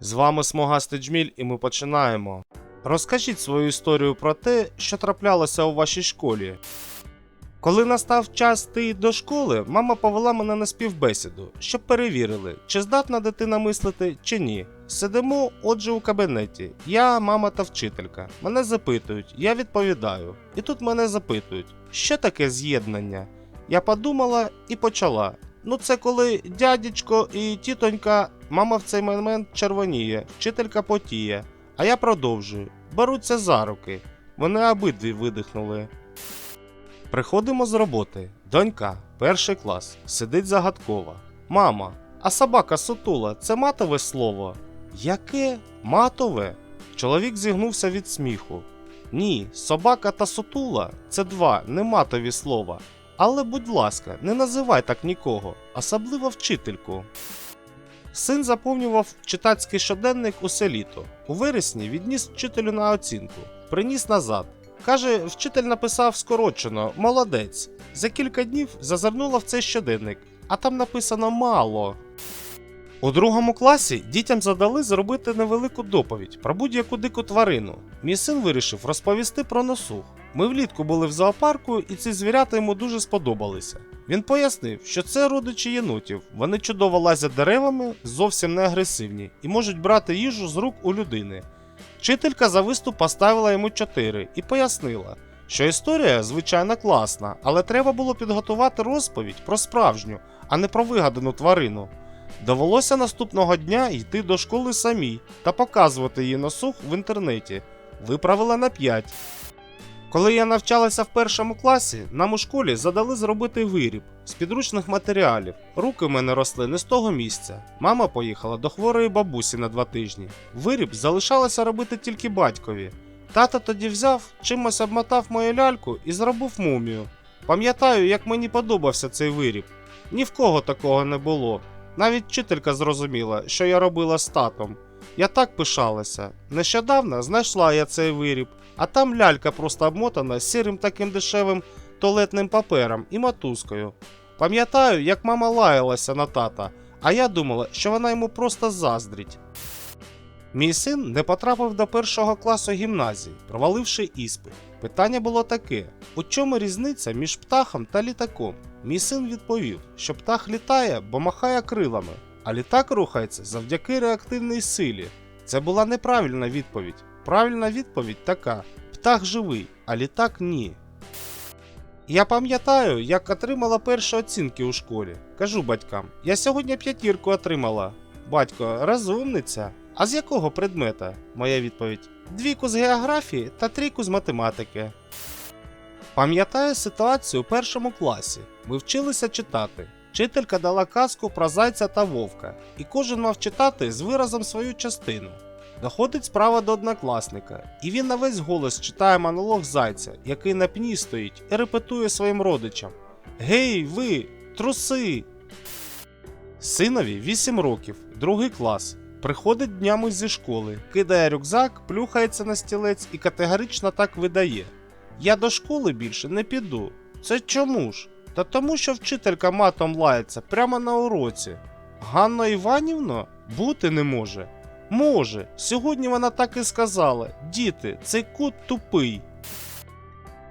З вами Смогастий Джміль, і ми починаємо. Розкажіть свою історію про те, що траплялося у вашій школі. Коли настав час йти до школи, мама повела мене на співбесіду, щоб перевірили, чи здатна дитина мислити, чи ні. Сидимо, отже, у кабінеті. Я, мама та вчителька. Мене запитують, я відповідаю. І тут мене запитують, що таке з'єднання. Я подумала і почала. Ну, це коли дядечко і тітонька, мама в цей момент червоніє, вчителька потіє. А я продовжую. Беруться за руки. Вони обидві видихнули. Приходимо з роботи. Донька, перший клас, сидить загадкова. Мама, а собака сутула це матове слово? Яке матове? Чоловік зігнувся від сміху. Ні, собака та сутула це два нематові слова. Але, будь ласка, не називай так нікого, особливо вчительку. Син заповнював читацький щоденник усе літо. У вересні відніс вчителю на оцінку, приніс назад. Каже, вчитель написав скорочено молодець. За кілька днів зазирнула в цей щоденник, а там написано мало. У другому класі дітям задали зробити невелику доповідь про будь-яку дику тварину. Мій син вирішив розповісти про носух. Ми влітку були в зоопарку, і ці звірята йому дуже сподобалися. Він пояснив, що це родичі єнотів. Вони чудово лазять деревами, зовсім не агресивні і можуть брати їжу з рук у людини. Вчителька за виступ поставила йому 4 і пояснила, що історія, звичайно, класна, але треба було підготувати розповідь про справжню, а не про вигадану тварину. Довелося наступного дня йти до школи самій та показувати її носух в інтернеті. Виправила на 5. Коли я навчалася в першому класі, нам у школі задали зробити виріб з підручних матеріалів. Руки в мене росли не з того місця. Мама поїхала до хворої бабусі на два тижні. Виріб залишалося робити тільки батькові. Тата тоді взяв, чимось обмотав мою ляльку і зробив мумію. Пам'ятаю, як мені подобався цей виріб. Ні в кого такого не було. Навіть вчителька зрозуміла, що я робила з татом. Я так пишалася. Нещодавно знайшла я цей виріб, а там лялька просто обмотана сірим таким дешевим туалетним папером і мотузкою. Пам'ятаю, як мама лаялася на тата, а я думала, що вона йому просто заздрить. Мій син не потрапив до першого класу гімназії, проваливши іспит. Питання було таке: у чому різниця між птахом та літаком? Мій син відповів, що птах літає, бо махає крилами, а літак рухається завдяки реактивній силі. Це була неправильна відповідь. Правильна відповідь така: птах живий, а літак ні. Я пам'ятаю, як отримала перші оцінки у школі. Кажу батькам: я сьогодні п'ятірку отримала. Батько, розумниця. А з якого предмета? Моя відповідь: двійку з географії та трійку з математики. Пам'ятаю ситуацію у першому класі. Ми вчилися читати. Вчителька дала казку про зайця та вовка, і кожен мав читати з виразом свою частину. Доходить справа до однокласника, і він на весь голос читає монолог зайця, який на пні стоїть, і репетує своїм родичам: Гей, ви, труси! Синові 8 років, другий клас. Приходить днями зі школи, кидає рюкзак, плюхається на стілець і категорично так видає: Я до школи більше не піду. Це чому ж? Та тому, що вчителька матом лається прямо на уроці. Ганна Іванівна бути не може. Може, сьогодні вона так і сказала: діти, цей кут тупий.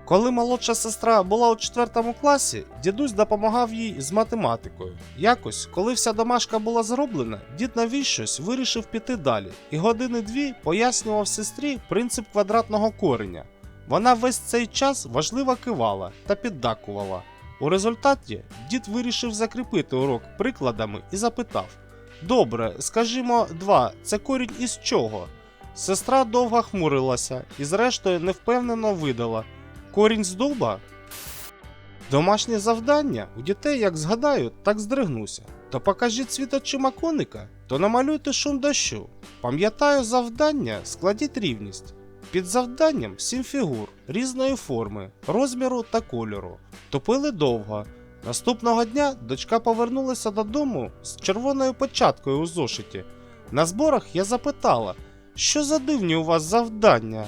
Коли молодша сестра була у 4 класі, дідусь допомагав їй з математикою. Якось, коли вся домашка була зроблена, дід навіщось вирішив піти далі, і години дві пояснював сестрі принцип квадратного кореня. Вона весь цей час важливо кивала та піддакувала. У результаті дід вирішив закріпити урок прикладами і запитав: Добре, скажімо, 2 це корінь із чого? Сестра довго хмурилася і, зрештою, невпевнено видала: корінь з дуба? Домашнє завдання у дітей як згадаю, так здригнуся. То покажіть світ очима коника, то намалюйте шум дощу. Пам'ятаю завдання, складіть рівність. Під завданням сім фігур різної форми, розміру та кольору. Топили довго. Наступного дня дочка повернулася додому з червоною початкою у зошиті. На зборах я запитала, що за дивні у вас завдання.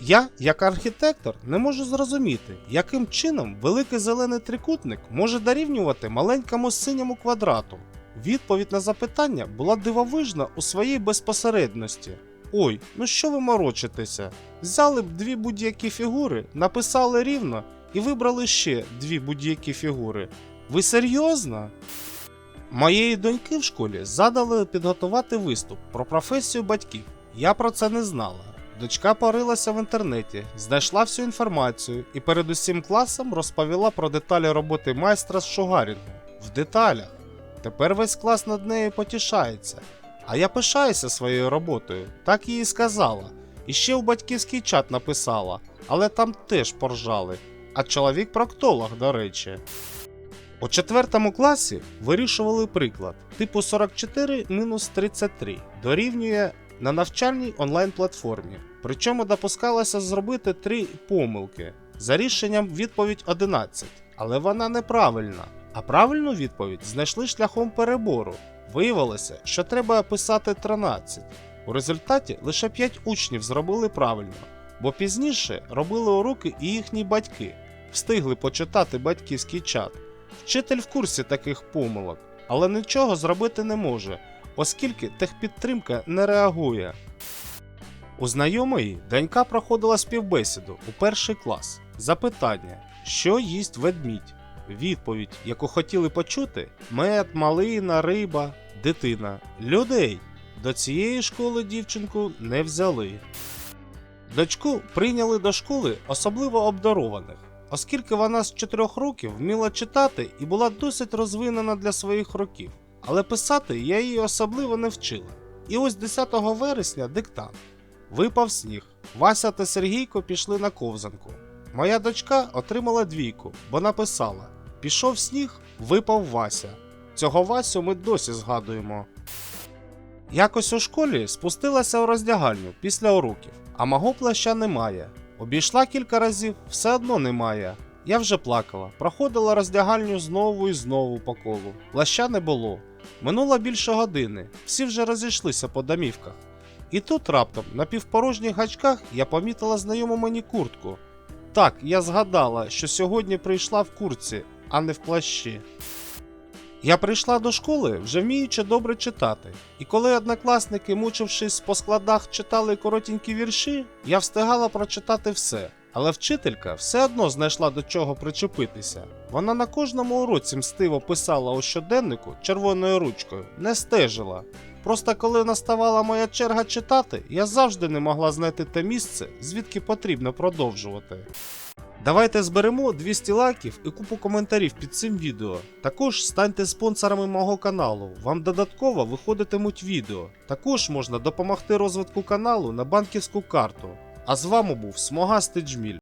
Я, як архітектор, не можу зрозуміти, яким чином великий зелений трикутник може дорівнювати маленькому синьому квадрату. Відповідь на запитання була дивовижна у своїй безпосередності. Ой, ну що ви морочитеся? Взяли б дві будь-які фігури, написали рівно і вибрали ще дві будь-які фігури. Ви серйозно? Моєї доньки в школі задали підготувати виступ про професію батьків. Я про це не знала. Дочка порилася в інтернеті, знайшла всю інформацію і перед усім класом розповіла про деталі роботи майстра з шугарінгу. В деталях. Тепер весь клас над нею потішається. А я пишаюся своєю роботою, так їй сказала. І ще у батьківський чат написала, але там теж поржали. А чоловік проктолог, до речі. У четвертому класі вирішували приклад типу 44 мінус 33 дорівнює на навчальній онлайн-платформі. Причому допускалося зробити три помилки за рішенням відповідь 11, але вона неправильна. А правильну відповідь знайшли шляхом перебору. Виявилося, що треба писати 13. У результаті лише 5 учнів зробили правильно, бо пізніше робили уроки і їхні батьки, встигли почитати батьківський чат. Вчитель в курсі таких помилок, але нічого зробити не може, оскільки техпідтримка не реагує. У знайомої донька проходила співбесіду у перший клас. Запитання: що їсть ведмідь? Відповідь, яку хотіли почути: мед, малина, риба, дитина. Людей. До цієї школи дівчинку не взяли. Дочку прийняли до школи особливо обдарованих, оскільки вона з 4 років вміла читати і була досить розвинена для своїх років. Але писати я її особливо не вчила. І ось 10 вересня диктант. Випав сніг. Вася та Сергійко пішли на ковзанку. Моя дочка отримала двійку, бо написала: Пішов сніг, випав Вася. Цього Васю ми досі згадуємо. Якось у школі спустилася у роздягальню після уроків, а мого плаща немає. Обійшла кілька разів, все одно немає. Я вже плакала, проходила роздягальню знову і знову по колу. Плаща не було. Минуло більше години, всі вже розійшлися по домівках. І тут раптом на півпорожніх гачках я помітила знайому мені куртку. Так, я згадала, що сьогодні прийшла в куртці, а не в плащі. Я прийшла до школи, вже вміючи добре читати, і коли однокласники, мучившись по складах, читали коротенькі вірші, я встигала прочитати все. Але вчителька все одно знайшла до чого причепитися. Вона на кожному уроці мстиво писала у щоденнику червоною ручкою, не стежила. Просто коли наставала моя черга читати, я завжди не могла знайти те місце, звідки потрібно продовжувати. Давайте зберемо 200 лайків і купу коментарів під цим відео. Також станьте спонсорами мого каналу, вам додатково виходитимуть відео. Також можна допомогти розвитку каналу на банківську карту. А з вами був Смогастий Джміль.